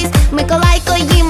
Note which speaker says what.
Speaker 1: колись Миколайко їм